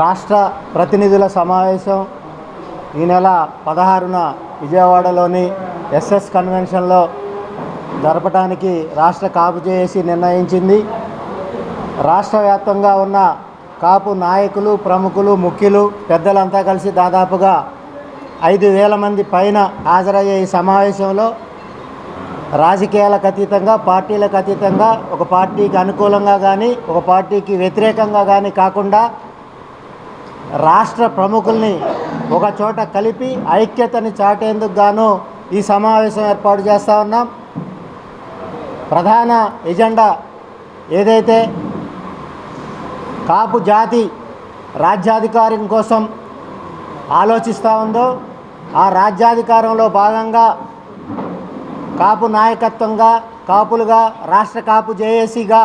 రాష్ట్ర ప్రతినిధుల సమావేశం ఈ నెల పదహారున విజయవాడలోని ఎస్ఎస్ కన్వెన్షన్లో జరపడానికి రాష్ట్ర కాపు చేసి నిర్ణయించింది. రాష్ట్ర వ్యాప్తంగా ఉన్న కాపు నాయకులు ప్రముఖులు ముఖ్యులు పెద్దలంతా కలిసి దాదాపుగా ఐదు వేల మంది పైన హాజరయ్యే ఈ సమావేశంలో రాజకీయాలకు అతీతంగా పార్టీలకు అతీతంగా ఒక పార్టీకి అనుకూలంగా కానీ ఒక పార్టీకి వ్యతిరేకంగా కానీ కాకుండా రాష్ట్ర ప్రముఖుల్ని ఒక చోట కలిపి ఐక్యతని చాటేందుకు గాను ఈ సమావేశం ఏర్పాటు చేస్తూ ఉన్నాం. ప్రధాన ఎజెండా ఏదైతే కాపు జాతి రాజ్యాధికారం కోసం ఆలోచిస్తూ ఉందో ఆ రాజ్యాధికారంలో భాగంగా కాపు నాయకత్వంగా కాపులుగా రాష్ట్ర కాపు జేఏసీగా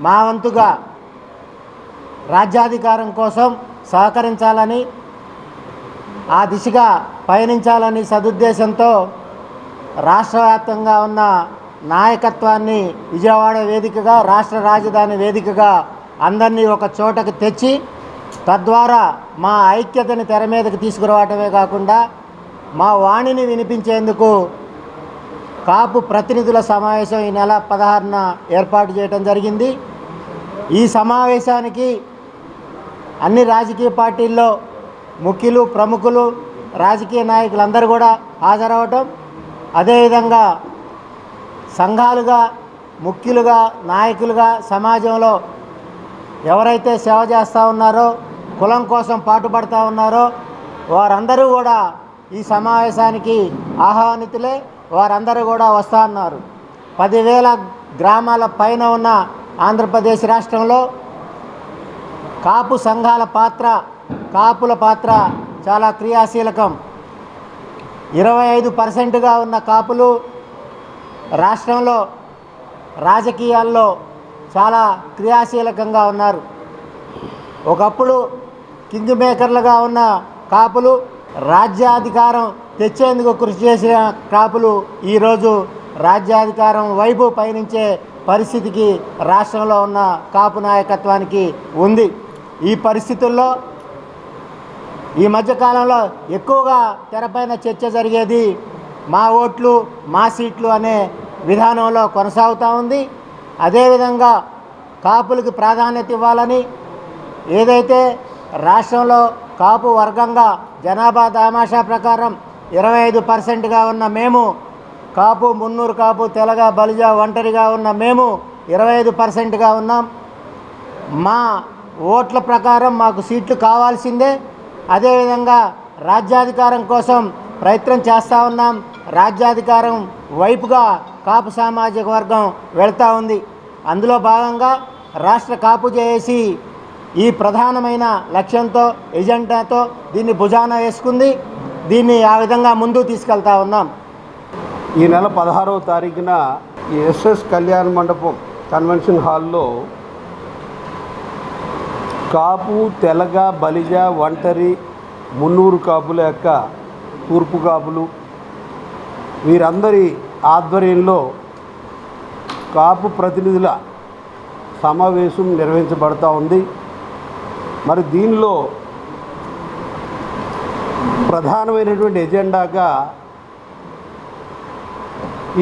మా వంతుగా రాజ్యాధికారం కోసం సహకరించాలని ఆ దిశగా పయనించాలని సదుద్దేశంతో రాష్ట్ర వ్యాప్తంగా ఉన్న నాయకత్వాన్ని విజయవాడ వేదికగా రాష్ట్ర రాజధాని వేదికగా అందరినీ ఒక చోటకు తెచ్చి తద్వారా మా ఐక్యతని తెర మీదకి తీసుకురావటమే కాకుండా మా వాణిని వినిపించేందుకు కాపు ప్రతినిధుల సమావేశం ఈ నెల పదహారున ఏర్పాటు చేయడం జరిగింది. ఈ సమావేశానికి అన్ని రాజకీయ పార్టీల్లో ముఖ్యులు ప్రముఖులు రాజకీయ నాయకులందరూ కూడా హాజరవటం అదేవిధంగా సంఘాలుగా ముఖ్యులుగా నాయకులుగా సమాజంలో ఎవరైతే సేవ చేస్తూ ఉన్నారో కులం కోసం పాటుపడుతూ ఉన్నారో వారందరూ కూడా ఈ సమావేశానికి ఆహ్వానితులే వారందరూ కూడా వస్తూ ఉన్నారు. పదివేల గ్రామాల పైన ఉన్న ఆంధ్రప్రదేశ్ రాష్ట్రంలో కాపు సంఘాల పాత్ర కాపుల పాత్ర చాలా క్రియాశీలకం. ఇరవై ఐదు పర్సెంట్గా ఉన్న కాపులు రాష్ట్రంలో రాజకీయాల్లో చాలా క్రియాశీలకంగా ఉన్నారు. ఒకప్పుడు కింగ్ మేకర్లుగా ఉన్న కాపులు రాజ్యాధికారం తెచ్చేందుకు కృషి చేసిన కాపులు ఈరోజు రాజ్యాధికారం వైపు పయనించే పరిస్థితికి రాష్ట్రంలో ఉన్న కాపు నాయకత్వానికి ఉంది. ఈ పరిస్థితుల్లో ఈ మధ్యకాలంలో ఎక్కువగా తెరపైన చర్చ జరిగేది మా ఓట్లు మా సీట్లు అనే విధానంలో కొనసాగుతూ ఉంది. అదేవిధంగా కాపులకు ప్రాధాన్యత ఇవ్వాలని ఏదైతే రాష్ట్రంలో కాపు వర్గంగా జనాభా దామాషా ప్రకారం ఇరవై ఐదు పర్సెంట్గా ఉన్న మేము కాపు మున్నూరు కాపు తెలగ బలిజ ఒంటరిగా ఉన్న మేము ఇరవై ఐదు పర్సెంట్గా ఉన్నాం. మా ఓట్ల ప్రకారం మాకు సీట్లు కావాల్సిందే. అదేవిధంగా రాజ్యాధికారం కోసం ప్రయత్నం చేస్తూ ఉన్నాం. రాజ్యాధికారం వైపుగా కాపు సామాజిక వర్గం వెళ్తూ ఉంది. అందులో భాగంగా రాష్ట్ర కాపు చేసి ఈ ప్రధానమైన లక్ష్యంతో ఎజెండాతో దీన్ని భుజాన వేసుకుంది. దీన్ని ఆ విధంగా ముందు తీసుకెళ్తా ఉన్నాం. ఈ నెల పదహారవ తారీఖున ఎస్ఎస్ కళ్యాణ మండపం కన్వెన్షన్ హాల్లో కాపు తెలగ బలిజ ఒంటరి మున్నూరు కాపుల యొక్క తూర్పు కాపులు. వీరందరి ఆధ్వర్యంలో కాపు ప్రతినిధుల సమావేశం నిర్వహించబడతా ఉంది. మరి దీనిలో ప్రధానమైనటువంటి ఎజెండాగా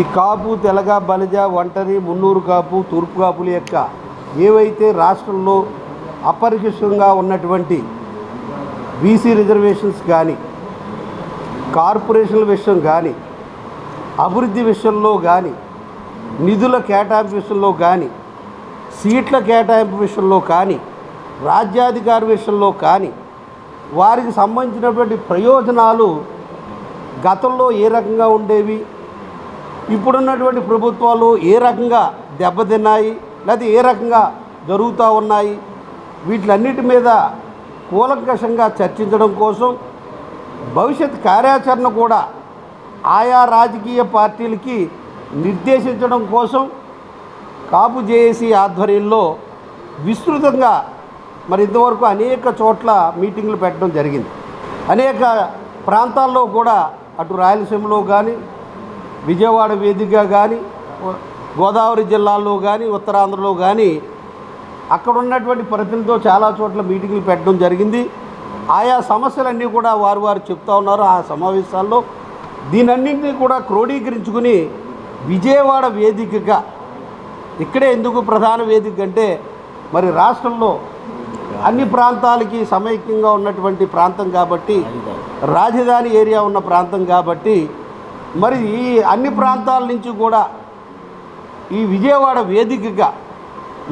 ఈ కాపు తెలగ బలిజ ఒంటరి మున్నూరు కాపు తూర్పు కాపుల యొక్క ఏవైతే రాష్ట్రంలో అపరిశిష్టంగా ఉన్నటువంటి బీసీ రిజర్వేషన్స్ కానీ కార్పొరేషన్ల విషయం కానీ అభివృద్ధి విషయంలో కానీ నిధుల కేటాయింపు విషయంలో కానీ సీట్ల కేటాయింపు విషయంలో కానీ రాజ్యాధికార విషయంలో కానీ వారికి సంబంధించినటువంటి ప్రయోజనాలు గతంలో ఏ రకంగా ఉండేవి? ఇప్పుడున్నటువంటి ప్రభుత్వాలు ఏ రకంగా దెబ్బతిన్నాయి? లేదా ఏ రకంగా జరుగుతూ ఉన్నాయి? వీటిలన్నిటి మీద కూలంకషంగా చర్చించడం కోసం భవిష్యత్ కార్యాచరణ కూడా ఆయా రాజకీయ పార్టీలకి నిర్దేశించడం కోసం కాపు జేఏసీ ఆధ్వర్యంలో విస్తృతంగా మరి ఇంతవరకు అనేక చోట్ల మీటింగ్లు పెట్టడం జరిగింది. అనేక ప్రాంతాల్లో కూడా అటు రాయలసీమలో కానీ విజయవాడ వేదికగా కానీ గోదావరి జిల్లాల్లో కానీ ఉత్తరాంధ్రలో కానీ అక్కడ ఉన్నటువంటి ప్రతినిధితో చాలా చోట్ల మీటింగ్లు పెట్టడం జరిగింది. ఆయా సమస్యలన్నీ కూడా వారు వారు చెప్తా ఉన్నారు ఆ సమావేశాల్లో. దీనన్నింటినీ కూడా క్రోడీకరించుకుని విజయవాడ వేదికగా ఇక్కడే ఎందుకు ప్రధాన వేదిక అంటే మరి రాష్ట్రంలో అన్ని ప్రాంతాలకి సమైక్యంగా ఉన్నటువంటి ప్రాంతం కాబట్టి రాజధాని ఏరియా ఉన్న ప్రాంతం కాబట్టి మరి ఈ అన్ని ప్రాంతాల నుంచి కూడా ఈ విజయవాడ వేదికగా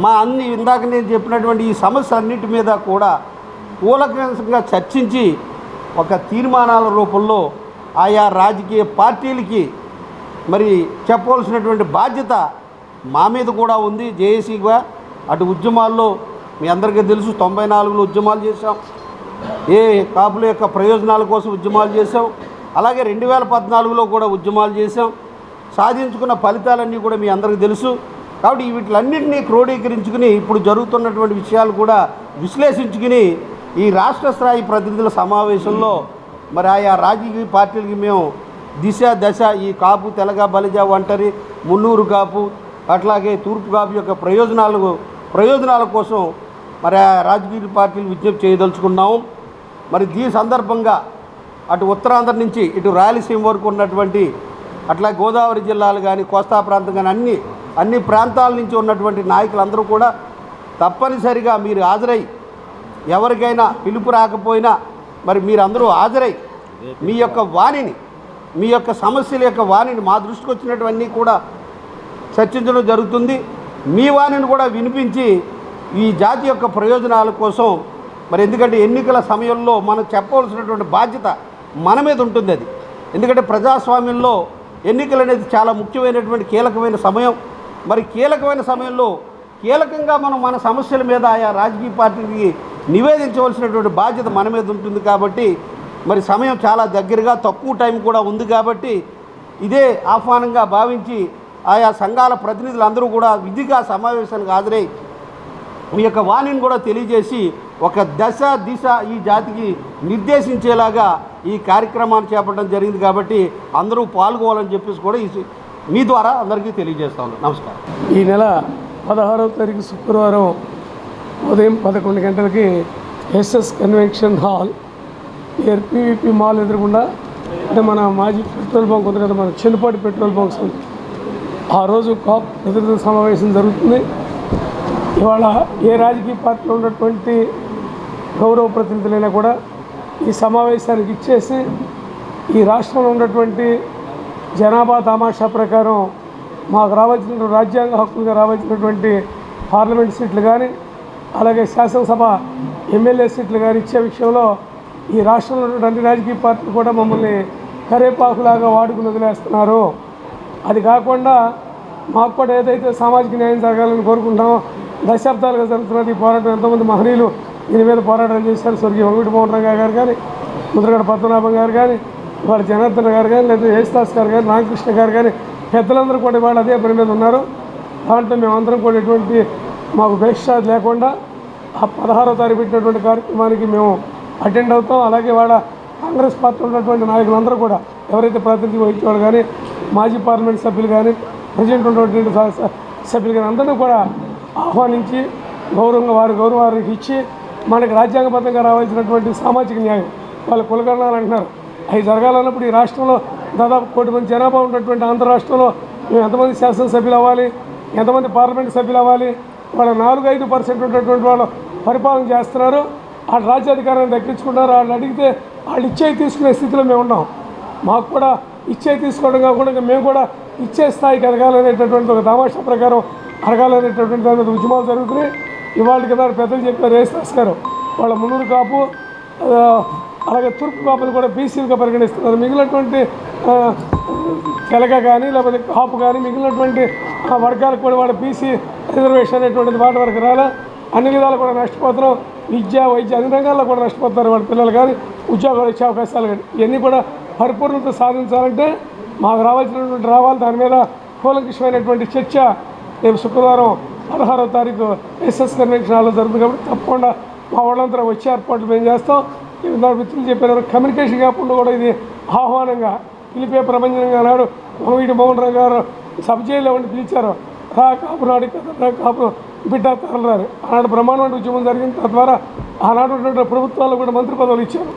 మా అన్ని ఇందాక నేను చెప్పినటువంటి ఈ సమస్య అన్నిటి మీద కూడా కూలకంగా చర్చించి ఒక తీర్మానాల రూపంలో ఆయా రాజకీయ పార్టీలకి మరి చెప్పవలసినటువంటి బాధ్యత మా మీద కూడా ఉంది. జేఏసీగా అటు ఉద్యమాల్లో మీ అందరికీ తెలుసు తొంభై నాలుగులో ఉద్యమాలు చేశాం. ఏ కాపుల యొక్క ప్రయోజనాల కోసం ఉద్యమాలు చేశాం. అలాగే రెండు వేల పద్నాలుగులో కూడా ఉద్యమాలు చేశాం. సాధించుకున్న ఫలితాలన్నీ కూడా మీ అందరికీ తెలుసు. కాబట్టి వీటిలన్నింటినీ క్రోడీకరించుకుని ఇప్పుడు జరుగుతున్నటువంటి విషయాలు కూడా విశ్లేషించుకుని ఈ రాష్ట్ర స్థాయి ప్రతినిధుల సమావేశంలో మరి ఆయా రాజకీయ పార్టీలకి మేము దిశ దశ ఈ కాపు తెలగ బలిజ ఒంటరి మున్నూరు కాపు అట్లాగే తూర్పు కాపు యొక్క ప్రయోజనాలు ప్రయోజనాల కోసం మరి ఆ రాజకీయ పార్టీలు విజ్ఞప్తి చేయదలుచుకున్నాము. మరి దీని సందర్భంగా అటు ఉత్తరాంధ్ర నుంచి ఇటు రాయలసీమ వరకు ఉన్నటువంటి అట్లా గోదావరి జిల్లాలు కానీ కోస్తా ప్రాంతం కానీ అన్ని అన్ని ప్రాంతాల నుంచి ఉన్నటువంటి నాయకులందరూ కూడా తప్పనిసరిగా మీరు హాజరై ఎవరికైనా పిలుపు రాకపోయినా మరి మీరందరూ హాజరై మీ యొక్క వాణిని మీ యొక్క సమస్యల యొక్క వాణిని మా దృష్టికి వచ్చినటువన్నీ కూడా చర్చించడం జరుగుతుంది. మీ వాణిని కూడా వినిపించి ఈ జాతి యొక్క ప్రయోజనాల కోసం మరి ఎందుకంటే ఎన్నికల సమయంలో మనం చెప్పవలసినటువంటి బాధ్యత మన మీద ఉంటుంది అది. ఎందుకంటే ప్రజాస్వామ్యంలో ఎన్నికలు అనేది చాలా ముఖ్యమైనటువంటి కీలకమైన సమయం. మరి కీలకమైన సమయంలో కీలకంగా మనం మన సమస్యల మీద ఆయా రాజకీయ పార్టీకి నివేదించవలసినటువంటి బాధ్యత మన మీద ఉంటుంది కాబట్టి మరి సమయం చాలా దగ్గరగా తక్కువ టైం కూడా ఉంది కాబట్టి ఇదే ఆహ్వానంగా భావించి ఆయా సంఘాల ప్రతినిధులందరూ కూడా విధిగా సమావేశానికి హాజరై మీ యొక్క వాణిని కూడా తెలియజేసి ఒక దశ దిశ ఈ జాతికి నిర్దేశించేలాగా ఈ కార్యక్రమాన్ని చేపట్టడం జరిగింది కాబట్టి అందరూ పాల్గొవాలని చెప్పేసి కూడా ఈ మీ ద్వారా అందరికీ తెలియజేస్తాను నమస్కారం. ఈ నెల పదహారవ తారీఖు శుక్రవారం ఉదయం పదకొండు గంటలకి SS convention hall near PVP mall ఎదురుగుండా అంటే మన మాజీ పెట్రోల్ బంక్ ఉంది కదా మన చెన్నుపాటి పెట్రోల్ బంక్స్ ఉంది ఆ రోజు కాప్ ప్రతినిధుల సమావేశం జరుగుతుంది. ఇవాళ ఏ రాజకీయ పార్టీలో ఉన్నటువంటి గౌరవ ప్రతినిధులైనా కూడా ఈ సమావేశానికి ఇచ్చేసి ఈ రాష్ట్రంలో ఉన్నటువంటి జనాభా తమాషా ప్రకారం మాకు రావాల్సిన రాజ్యాంగ హక్కులుగా రావాల్సినటువంటి పార్లమెంట్ సీట్లు కానీ అలాగే శాసనసభ ఎమ్మెల్యే సీట్లు కానీ ఇచ్చే విషయంలో ఈ రాష్ట్రంలో ఉన్నటువంటి అన్ని రాజకీయ పార్టీలు కూడా మమ్మల్ని కరేపాకులాగా వాడుకుని వదిలేస్తున్నారు. అది కాకుండా మాకు కూడా ఏదైతే సామాజిక న్యాయం జరగాలని కోరుకుంటామో దశాబ్దాలుగా జరుగుతున్నది ఈ పోరాటం ఎంతోమంది మహనీయులు దీని మీద పోరాటం చేశారు స్వర్గీయ వంగుటి మోహన్ రావు గారు కానీ ముద్రగడ పద్మనాభం గారు కానీ ఇవాళ జనార్దన్ గారు కానీ లేదా యేసుదాస్ గారు కానీ రామకృష్ణ గారు కానీ పెద్దలందరూ కూడా వాళ్ళు అదే పని మీద ఉన్నారు. దాంట్లో మేమందరం కూడా ఎటువంటి మాకు ఉపేక్ష లేకుండా ఆ పదహారో తారీఖు పెట్టినటువంటి కార్యక్రమానికి మేము అటెండ్ అవుతాం. అలాగే వాళ్ళ కాంగ్రెస్ పార్టీ ఉన్నటువంటి నాయకులందరూ కూడా ఎవరైతే ప్రాతినిధ్యం వహించేవాళ్ళు కానీ మాజీ పార్లమెంట్ సభ్యులు కానీ ప్రజెంట్ ఉన్నటువంటి సభ్యులు కానీ అందరినీ కూడా ఆహ్వానించి గౌరవంగా వారి గౌరవానికి ఇచ్చి మనకు రాజ్యాంగబద్ధంగా రావాల్సినటువంటి సామాజిక న్యాయం. వాళ్ళ కులగణాలు అంటున్నారు అవి జరగాలన్నప్పుడు ఈ రాష్ట్రంలో దాదాపు కోటి మంది జనాభా ఉన్నటువంటి ఆంధ్ర రాష్ట్రంలో మేము ఎంతమంది శాసనసభ్యులు అవ్వాలి? ఎంతమంది పార్లమెంట్ సభ్యులు అవ్వాలి? వాళ్ళ నాలుగు ఐదు పర్సెంట్ ఉన్నటువంటి వాళ్ళు పరిపాలన చేస్తున్నారు. వాళ్ళు రాజ్యాధికారాన్ని దక్కించుకుంటారు వాళ్ళు అడిగితే వాళ్ళు ఇచ్చే తీసుకునే స్థితిలో మేము ఉన్నాం. మాకు కూడా ఇచ్చే తీసుకోవడం కాకుండా మేము కూడా ఇచ్చే స్థాయికి ఎదగాలనేటటువంటి ఒక తమాషా ప్రకారం అడగాలనేటటువంటి దాని మీద ఉద్యమాలు జరుగుతున్నాయి. ఇవాళకి కింద పెద్దలు చెప్పారు రేస్ గారు వాళ్ళ మున్నూరు కాపు అలాగే తూర్పు కాపులు కూడా బీసీలుగా పరిగణిస్తున్నారు. మిగిలినటువంటి తెలగ కానీ లేకపోతే కాపు కానీ మిగిలినటువంటి ఆ వర్గాలకు కూడా వాళ్ళ బీసీ రిజర్వేషన్ అనేటువంటిది వాటి వరకు రాలా. అన్ని విధాలు కూడా నష్టపోతున్నాం. విద్య వైద్య అన్ని రంగాల్లో కూడా నష్టపోతున్నారు వాళ్ళ పిల్లలు కానీ ఉద్యోగాలు ఇచ్చే అవకాశాలు కానీ ఇవన్నీ కూడా పరిపూర్ణత సాధించాలంటే మాకు రావాల్సినటువంటి రావాలి. దాని మీద కూలంకషమైనటువంటి చర్చ రేపు శుక్రవారం పదహారో తారీఖు ఎస్ఎస్ కన్వెన్షన్ హాల్లో జరుగుతుంది కాబట్టి తప్పకుండా మా వాళ్ళంతా వచ్చే ఏర్పాట్లు మేము చేస్తాం. ఇందాక మిత్రులు చెప్పారు కమ్యూనికేషన్ కాకుండా కూడా ఇది ఆహ్వానంగా పిలిపే ప్రపంచంగా నాడు మొహవీడి మోహన్ రావు గారు సబ్ జైల్లో ఉండి పిలిచారు. రా కాపు నాడు రా కాపు బిడ్డ తరలరారు. ఆనాడు బ్రహ్మాండ ఉద్యమం జరిగింది తద్వారా ఆనాడు ఉన్నటువంటి ప్రభుత్వాలు కూడా మంత్రి పదవులు ఇచ్చారు.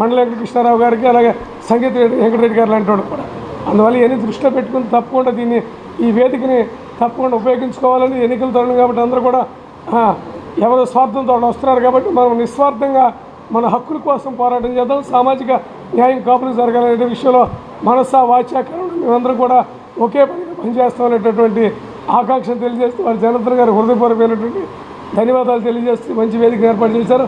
మండల వెంకటకృష్ణారావు గారికి అలాగే సంగీత వెంకటరెడ్డి గారు లాంటి వాడు కూడా. అందువల్ల ఇవన్నీ దృష్టిలో పెట్టుకుని తప్పకుండా దీన్ని ఈ వేదికని తప్పకుండా ఉపయోగించుకోవాలని ఎన్నికల తరుణం కాబట్టి అందరూ కూడా ఎవరు స్వార్థంతో వస్తున్నారు కాబట్టి మనం నిస్వార్థంగా మన హక్కుల కోసం పోరాటం చేద్దాం. సామాజిక న్యాయం కాపులు జరగాలనే విషయంలో మనస వాచ్యాకరణ మేమందరం కూడా ఒకే పనిగా పనిచేస్తామనేటటువంటి ఆకాంక్షను తెలియజేస్తూ వారి జనార్దన్ గారు హృదయపూర్వకమైనటువంటి ధన్యవాదాలు తెలియజేస్తూ మంచి వేదిక ఏర్పాటు చేశారు.